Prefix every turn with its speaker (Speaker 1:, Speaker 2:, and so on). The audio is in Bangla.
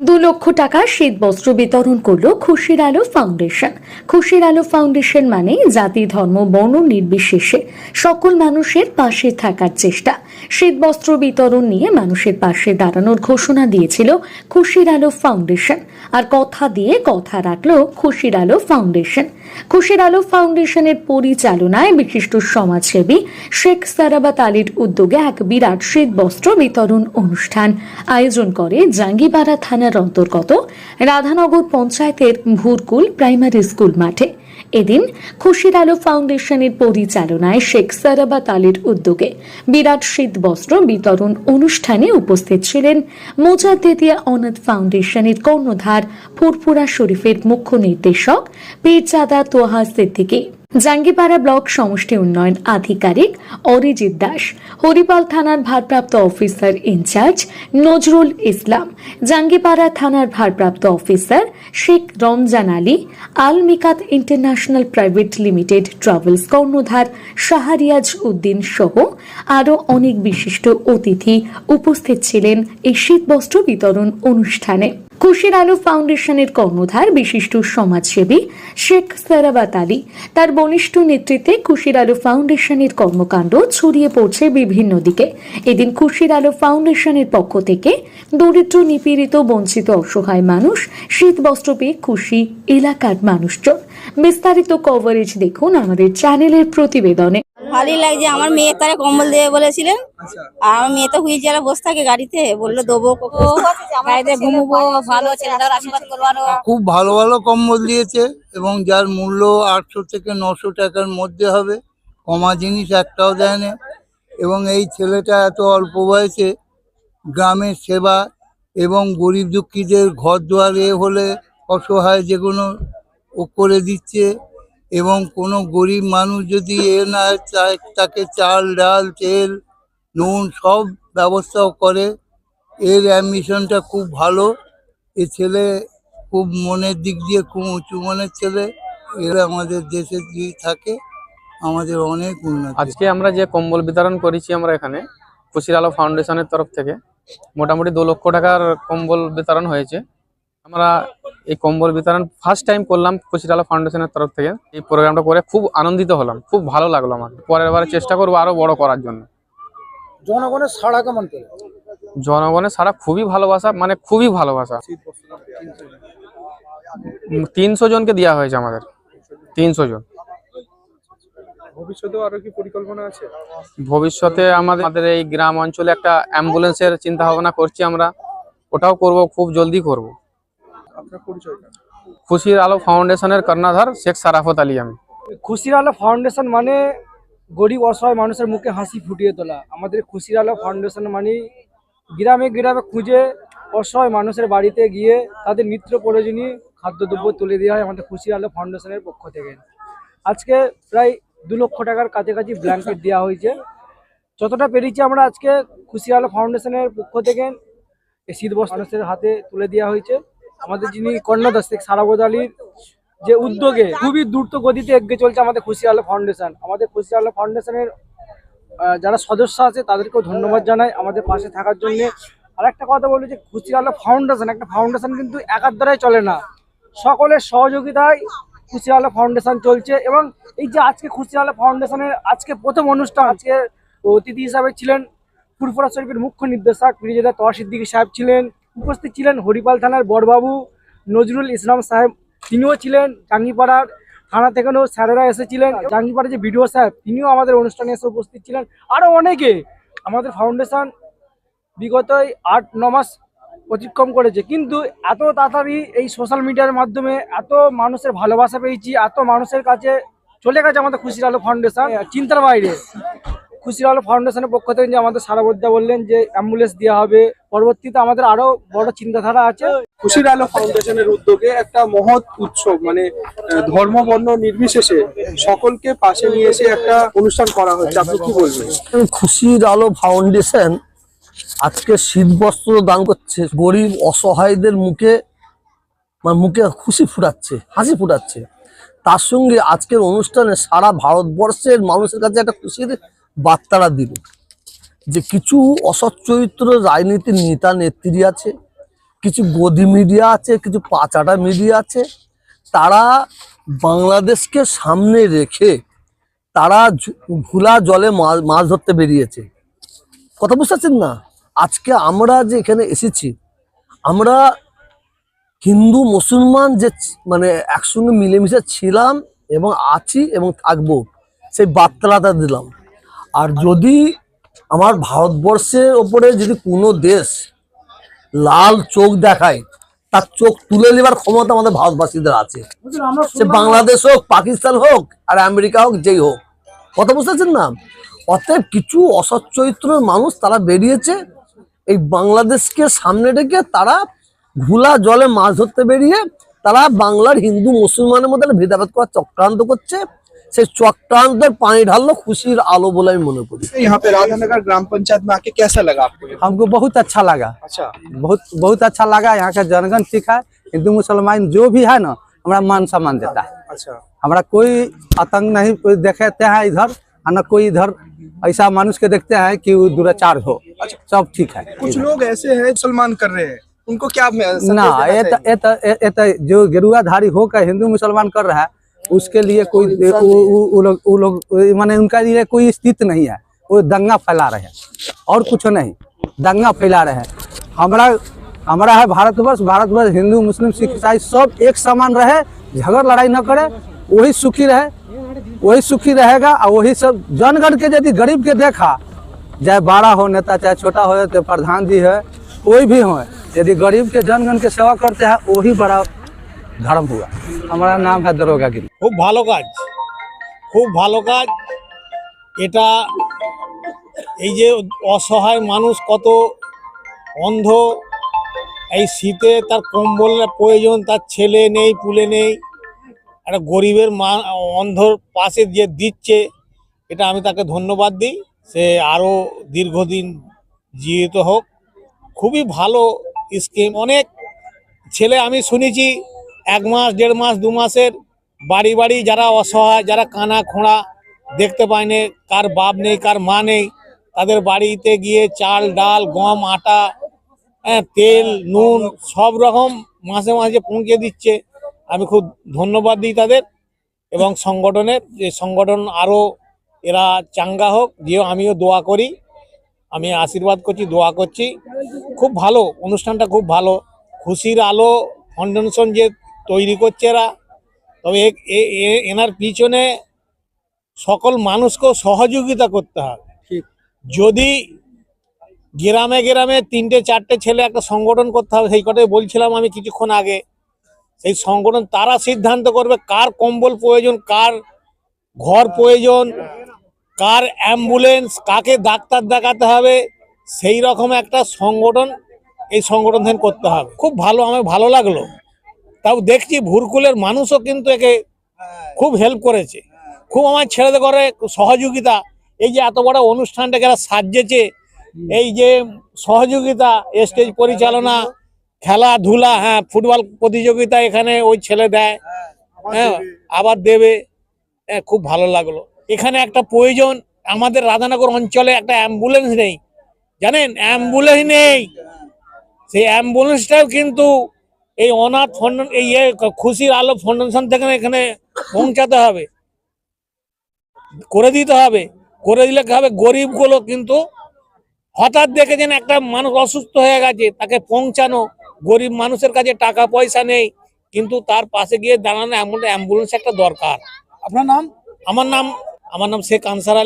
Speaker 1: দু লক্ষ টাকা শীত বস্ত্র বিতরণ করল খুশির আলো ফাউন্ডেশন। খুশির আলো ফাউন্ডেশন মানে জাতি, ধর্ম, বর্ণ নির্বিশেষে সকল মানুষের পাশে থাকার চেষ্টা। শীত বস্ত্র বিতরণ নিয়ে মানুষের পাশে দাঁড়ানোর ঘোষণা দিয়েছিল খুশির আলো ফাউন্ডেশন। আর কথা দিয়ে কথা রাখল খুশির আলো ফাউন্ডেশন। খুশির আলো ফাউন্ডেশনের পরিচালনায় বিশিষ্ট সমাজসেবী শেখ সারাবাত আলীর উদ্যোগে এক বিরাট শীত বস্ত্র বিতরণ অনুষ্ঠান আয়োজন করে জাঙ্গিপাড়া থানার অন্তর্গত রাধানগর পঞ্চায়েতের ভুরকুল প্রাইমারি স্কুল মাঠে। এদিন খুশির আলো ফাউন্ডেশনের পরিচালনায় শেখ সারাবাত আলীর উদ্যোগে বিরাট শীত বস্ত্র বিতরণ অনুষ্ঠানে উপস্থিত ছিলেন মোজাদ্দেদিয়া অনাথ ফাউন্ডেশনের কর্ণধার ফুরফুরা শরীফের মুখ্য নির্দেশক পীরজাদা তোহা সিদ্দিকী। জাঙ্গিপাড়া ব্লক সমষ্টি উন্নয়ন আধিকারিক অরিজিৎ দাস, হরিপাল থানার ভারপ্রাপ্ত officer in charge Nazrul Islam, Jangipara থানার ভারপ্রাপ্ত officer Sheikh Ramzan Ali Al Mikat international private limited travels কর্ণধার শাহরিয়াজ উদ্দিন সহ আরও অনেক বিশিষ্ট অতিথি উপস্থিত ছিলেন এই শীতবস্ত্র বিতরণ অনুষ্ঠানে। খুশির আলো ফাউন্ডেশনের কর্ণধার, বিশিষ্ট সমাজসেবী শেখ সারাবাত আলী, তার বলিষ্ঠ নেতৃত্বে খুশির আলো ফাউন্ডেশনের কর্মকাণ্ড ছড়িয়ে পড়ছে বিভিন্ন দিকে। এদিন খুশির আলো ফাউন্ডেশনের পক্ষ থেকে দরিদ্র, নিপীড়িত, বঞ্চিত, অসহায় মানুষ, শীত বস্ত্র পেয়ে খুশি এলাকার মানুষজন। বিস্তারিত কভারেজ দেখুন আমাদের চ্যানেলের প্রতিবেদনে।
Speaker 2: ভালোই লাগছে। আমার মেয়ে তারা কম্বল দেবে বলেছিলেন। আর আমার মেয়ে তো হুইল চেয়ারে বসে থাকে গাড়িতে। বলল দেবো গাড়িতে ঘুমবো ভালো ছেলেটার আশীর্বাদ করব
Speaker 3: খুব ভালো ভালো কম্বল দিয়েছে এবং যার মূল্য আটশো থেকে নশো টাকার মধ্যে হবে কমা জিনিস একটাও দেয় না এবং এই ছেলেটা এত অল্প বয়সে গ্রামের সেবা এবং গরিব দুঃখীদের ঘর দুয়ারে হলে অসহায় যেগুলো ও করে দিচ্ছে এবং কোনো গরিব মানুষ যদি এ না চায়, তাকে চাল, ডাল, তেল, নুন সব ব্যবস্থাও করে। এর অ্যাম্বিশনটা খুব ভালো। এ ছেলে খুব মনের দিক দিয়ে খুব উঁচু মনের ছেলে। এরা আমাদের দেশে যদি থাকে, আমাদের অনেক উন্নতি।
Speaker 4: আজকে আমরা যে কম্বল বিতরণ করেছি আমরা এখানে, খুশির আলো ফাউন্ডেশনের তরফ থেকে, মোটামুটি দু লক্ষ টাকার কম্বল বিতরণ হয়েছে। আমরা এই কম্বল বিতরণ ফার্স্ট টাইম করলাম খুশির ফাউন্ডেশনের তরফ থেকে। এই প্রোগ্রামটা করে খুব আনন্দিত হলাম খুব ভালো লাগল আমার। পরের বারে চেষ্টা করব আরও বড় করার জন্য।
Speaker 5: জনগণের সাড়া কেমন পেল?
Speaker 4: জনগণের সারা খুবই ভালোবাসা মানে খুবই ভালোবাসা। তিনশো জনকে দেওয়া হয়েছে আমাদের তিনশো জন।
Speaker 5: ভবিষ্যতেও আরও কি পরিকল্পনা আছে?
Speaker 4: ভবিষ্যতে আমাদের আমাদের এই গ্রাম অঞ্চলে একটা অ্যাম্বুলেন্সের চিন্তা ভাবনা করছি আমরা। ওটাও করব খুব জলদি করব।
Speaker 5: আপনার পরিচয়টা
Speaker 4: খুশির আলো ফাউন্ডেশনের কর্ণধার শেখ সারাফত আলী আমি।
Speaker 6: খুশির আলো ফাউন্ডেশন মানে গরিব অসহায় মানুষের মুখে হাসি ফুটিয়ে তোলা। আমাদের খুশির আলো ফাউন্ডেশন মানে গ্রামে গ্রামে খুঁজে অসহায় মানুষের বাড়িতে গিয়ে তাদের নিত্য প্রয়োজনীয় খাদ্যদ্রব্য তুলে দেওয়া হয় আমাদের খুশির আলো ফাউন্ডেশনের পক্ষ থেকে। আজকে প্রায় দু লক্ষ টাকার কাছাকাছি ব্ল্যাঙ্কেট দেওয়া হয়েছে। যতটা পেরেছি আমরা আজকে খুশি আলো ফাউন্ডেশনের পক্ষ থেকে এই শীত বস্ত্র মানুষের হাতে তুলে দেওয়া হয়েছে। আমাদের যিনি কর্ণদাস শেখ সারাবদ আলীর যে উদ্যোগে খুবই দ্রুত গতিতে এগিয়ে চলছে আমাদের খুশি আলো ফাউন্ডেশন। আমাদের খুশি আলো ফাউন্ডেশনের যারা সদস্য আছে তাদেরকেও ধন্যবাদ জানাই আমাদের পাশে থাকার জন্য। আর একটা কথা বলি যে খুশি আলো ফাউন্ডেশন, একটা ফাউন্ডেশন কিন্তু একার দ্বারাই চলে না। সকলের সহযোগিতায় খুশি আলো ফাউন্ডেশন চলছে এবং এই যে আজকে খুশি আলো ফাউন্ডেশনের আজকে প্রথম অনুষ্ঠান, আজকে অতিথি হিসাবে ছিলেন ফুরফুরা শরীফের মুখ্য নির্দেশক পিরিজেদা তোয়া সাহেব ছিলেন। উপস্থিত ছিলেন হরিপাল থানার বড়বাবু, নজরুল ইসলাম সাহেব, তিনিও ছিলেন জাঙ্গিপাড়ার থানা থেকেও স্যারেরা এসেছিলেন। জাঙ্গিপাড়ার যে বিডিও সাহেব তিনিও আমাদের অনুষ্ঠানে এসে উপস্থিত ছিলেন। আরও অনেকে আমাদের ফাউন্ডেশন বিগত আট, ন মাস অতিক্রম করেছে। কিন্তু এত তাড়াতাড়ি এই সোশ্যাল মিডিয়ার মাধ্যমে এত মানুষের ভালোবাসা পেয়েছি, এত মানুষের কাছে চলে গেছে আমাদের খুশির আলো ফাউন্ডেশন, চিন্তার বাইরে। খুশির আলো ফাউন্ডেশনের পক্ষ থেকে যে আমাদের সারাবদ্দা বললেন যে অ্যাম্বুলেন্স দেওয়া হবে পরবর্তীতে আমাদের আরও বড় চিন্তাধারা আছে।
Speaker 5: খুশির আলো ফাউন্ডেশনের উদ্যোগে একটা মহৎ উৎসব মানে ধর্ম বর্ণ নির্বিশেষে সকলকে পাশে নিয়ে এসে একটা অনুষ্ঠান করা হচ্ছে। আপনি কি বলবেন?
Speaker 7: খুশির আলো ফাউন্ডেশন আজকে শীত বস্ত্র দান করছে। গরিব অসহায়দের মুখে মানে মুখে খুশি ফুটাচ্ছে হাসি ফুটাচ্ছে। তার সঙ্গে আজকের অনুষ্ঠানে সারা ভারতবর্ষের মানুষের কাছে একটা খুশির বার্তারা দিল যে কিছু অসৎ চরিত্র রাজনীতির নেতা নেত্রী আছে, কিছু গদি মিডিয়া আছে, কিছু পাচাটা মিডিয়া আছে, তারা বাংলাদেশকে সামনে রেখে তারা ভুলা জলে মাছ মাছ ধরতে বেরিয়েছে। কথা বুঝতে পারছেন না? আজকে আমরা যে এখানে এসেছি, আমরা হিন্দু, মুসলমান যে মানে একসঙ্গে মিলেমিশে ছিলাম এবং আছি এবং থাকব, সেই বার্তাটা দিলাম। আর যদি আমার ভারতবর্ষের ওপরে যদি কোনো দেশ লাল চোখ দেখায় তার চোখ তুলে নেবার ক্ষমতা আমাদের ভারতবাসীদের আছে। সে বাংলাদেশ হোক পাকিস্তান হোক আর আমেরিকা হোক যেই হোক। কথা বুঝতে পারছেন না? অতএব কিছু অসৎ চরিত্রের মানুষ তারা বেরিয়েছে এই বাংলাদেশকে সামনে রেখে তারা ঘুলা জলে মাছ ধরতে বেরিয়ে তারা বাংলার হিন্দু মুসলমানের মধ্যে ভেদাভেদ করার চক্রান্ত করছে। সেই চক্রান্তের পানি ঢাললো খুশির আলো বলে আমি মনে করি
Speaker 5: यहाँ पे राधानगर ग्राम पंचायत में आके कैसा लगा आपको
Speaker 8: हमको बहुत अच्छा लगा
Speaker 5: अच्छा
Speaker 8: बहुत बहुत अच्छा लगा यहाँ का जनगण ठीक है हिंदू मुसलमान जो भी है ना हमारा मान सम्मान देता है
Speaker 5: अच्छा
Speaker 8: हमारा कोई आतंक नहीं कोई देखते हैं इधर और न कोई इधर ऐसा मनुष्य के देखते हैं कि वो दुराचार हो सब ठीक है
Speaker 5: कुछ लोग ऐसे हैं मुसलमान कर रहे हैं उनको क्या मैं- संदेश
Speaker 8: ना
Speaker 5: देना
Speaker 8: ये तो
Speaker 5: चाहेंगे?
Speaker 8: ये तो ये- ये तो जो गेरुआधारी होकर हिंदू मुसलमान कर रहा है उसके लिए कोई वो- लोग वो लोग माने उनका लिए कोई स्थिति नहीं है। वो दंगा फैला रहे हैं। और कुछ नहीं दंगा फैला रहे हैं। हमारा हमारा है भारतवर्ष भारतवर्ष हिंदू मुस्लिम सिख ईसाई सब एक समान रहे झगड़ लड़ाई न करे वही सुखी रहे वही सुखी रहेगा और वही सब जनगण के यदि गरीब के देखा चाहे बड़ा हो नेता चाहे छोटा हो चाहे प्रधान जी है कोई भी हो यदि गरीब के जनगण के सेवा करते हैं वही बड़ा ধরমপুরা আমার নাম হায়দার কাকিল
Speaker 9: খুব ভালো কাজ। খুব ভালো কাজ। এটা এই যে অসহায় মানুষ কত অন্ধ। এই শীতে তার কম্বল প্রয়োজন, তার ছেলে নেই, পুলে নেই। একটা গরিবের মা, অন্ধর পাশে যে দিচ্ছে, এটা আমি তাকে ধন্যবাদ দিই। সে আরও দীর্ঘদিন জীবিত হোক। খুবই ভালো স্কিম। অনেক ছেলে আমি শুনেছি এক মাস, দেড় মাস, দু মাসের বাড়ি বাড়ি যারা অসহায়, যারা কানা খোঁড়া দেখতে পায় না, কার বাপ নেই, কার মা নেই, তাদের বাড়িতে গিয়ে চাল, ডাল, গম, আটা হ্যাঁ তেল, নুন সব রকম মাসে মাসে পৌঁছে দিচ্ছে। আমি খুব ধন্যবাদ দিই তাদের এবং সংগঠনের, যে সংগঠন আরও এরা চাঙ্গা হোক, যেও আমিও দোয়া করি। আমি আশীর্বাদ করছি, দোয়া করছি। খুব ভালো, অনুষ্ঠানটা খুব ভালো। খুশির আলো ফাউন্ডেশন যে তৈরি করছে এরা। তবে এনার পিছনে সকল মানুষকেও সহযোগিতা করতে হবে।
Speaker 5: ঠিক।
Speaker 9: যদি গ্রামে গ্রামে তিনটে চারটে ছেলে একটা সংগঠন করতে হবে সেই কথাই বলছিলাম আমি কিছুক্ষণ আগে। সেই সংগঠন তারা সিদ্ধান্ত করবে কার কম্বল প্রয়োজন কার ঘর প্রয়োজন কার অ্যাম্বুলেন্স কাকে ডাক্তার দেখাতে হবে সেই রকম একটা সংগঠন এই সংগঠন করতে হবে। খুব ভালো আমার ভালো লাগল। তাও দেখছি ভুরকুলের মানুষও কিন্তু একে খুব হেল্প করেছে। খুব আমার ছেলেদের করে সহযোগিতা এই যে এত বড় অনুষ্ঠানটাকে এরা সাজিয়েছে এই যে সহযোগিতা স্টেজ পরিচালনা খেলাধুলা হ্যাঁ ফুটবল প্রতিযোগিতা এখানে ওই ছেলে দেয় হ্যাঁ আবার দেবে। হ্যাঁ খুব ভালো লাগল। এখানে একটা প্রয়োজন আমাদের রাধানগর অঞ্চলে একটা অ্যাম্বুলেন্স নেই। জানেন? অ্যাম্বুলেন্স নেই। সেই অ্যাম্বুলেন্সটাও কিন্তু এই অনাথ ফাউন্ডেশন এই খুশির আলো ফাউন্ডেশন থেকে এখানে পৌঁছাতে হবে। করে দিতে হবে। করে দিলে কি হবে? গরিবগুলো কিন্তু হঠাৎ দেখেছেন একটা মানুষ অসুস্থ হয়ে গেছে, তাকে পৌঁছানো। গরিব মানুষের কাছে টাকা পয়সা নেই, কিন্তু তার পাশে গিয়ে দাঁড়ানো এমন অ্যাম্বুলেন্স একটা দরকার।
Speaker 5: আপনার নাম?
Speaker 9: আমার নাম আমার নাম শেখ আনসার